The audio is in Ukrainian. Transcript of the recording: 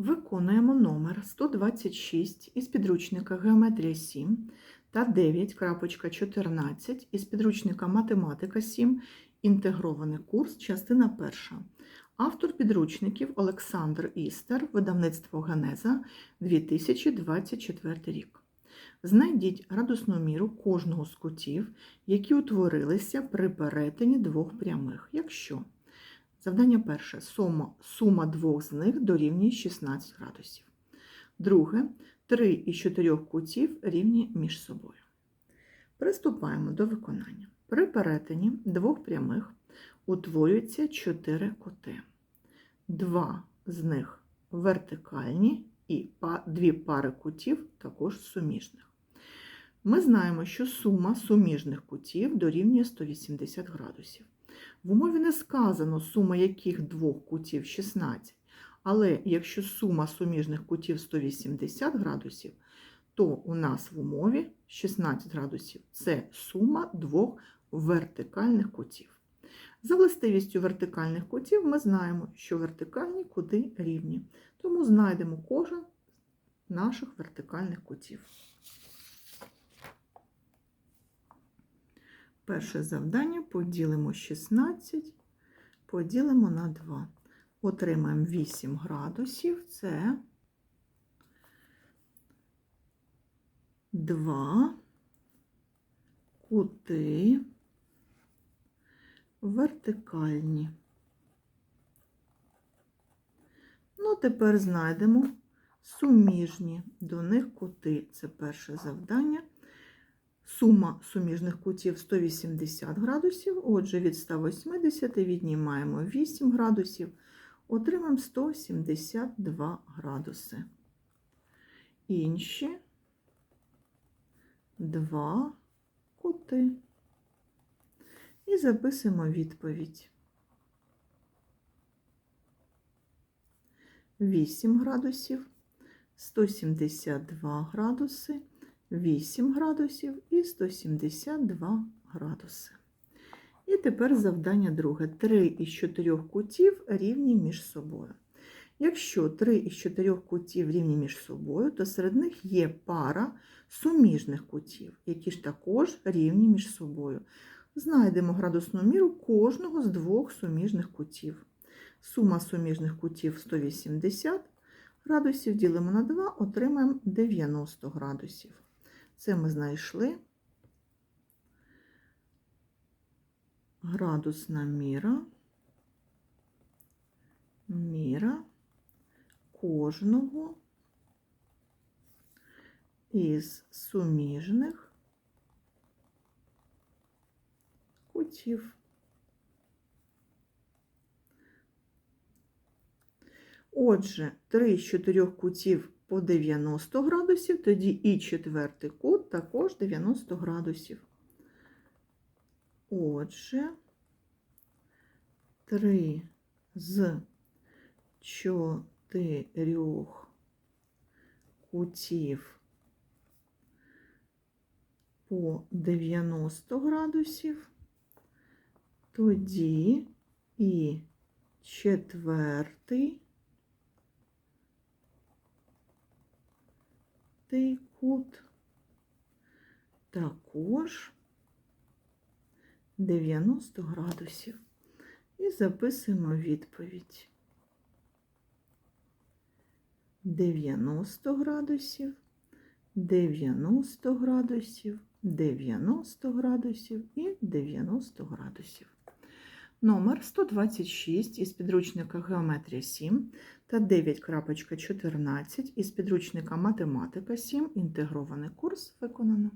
Виконуємо номер 126 із підручника Геометрія 7 та 9.14 із підручника Математика 7. Інтегрований курс, частина перша. Автор підручників Олександр Істер, видавництво Генеза 2024 рік. Знайдіть градусну міру кожного з кутів, які утворилися при перетині двох прямих, якщо Завдання перше. Сума, сума двох з них дорівнює 16 градусів. Друге. Три із чотирьох кутів рівні між собою. Приступаємо до виконання. При перетині двох прямих утворюються чотири кути. Два з них вертикальні і дві пари кутів також суміжних. Ми знаємо, що сума суміжних кутів дорівнює 180 градусів. В умові не сказано, сума яких двох кутів 16. Але якщо сума суміжних кутів 180 градусів, то у нас в умові 16 градусів це сума двох вертикальних кутів. За властивістю вертикальних кутів ми знаємо, що вертикальні кути рівні. Тому знайдемо кожен наших вертикальних кутів. Перше завдання поділимо 16, поділимо на 2. Отримаємо 8 градусів, це 2 кути вертикальні. Ну, тепер знайдемо суміжні до них кути. Це перше завдання. Сума суміжних кутів 180 градусів, отже, від 180 віднімаємо 8 градусів, отримаємо 172 градуси. Інші два кути. І записуємо відповідь. 8 градусів, 172 градуси. 8 градусів і 172 градуси. І тепер завдання друге. 3 із 4 кутів рівні між собою. Якщо 3 із 4 кутів рівні між собою, то серед них є пара суміжних кутів, які ж також рівні між собою. Знайдемо градусну міру кожного з двох суміжних кутів. Сума суміжних кутів 180 градусів ділимо на 2, отримаємо 90 градусів. Це ми знайшли градусна міра, міра кожного із суміжних кутів. Отже, три з чотирьох кутів по 90 градусів, тоді і четвертий кут також 90 градусів. Отже, 3 з 4 кутів по 90 градусів, тоді і четвертий цей кут також 90 градусів. І записуємо відповідь. 90 градусів, 90 градусів, 90 градусів і 90 градусів. Номер 126 із підручника Геометрія 7 та 9.14 із підручника Математика 7. Інтегрований курс виконано.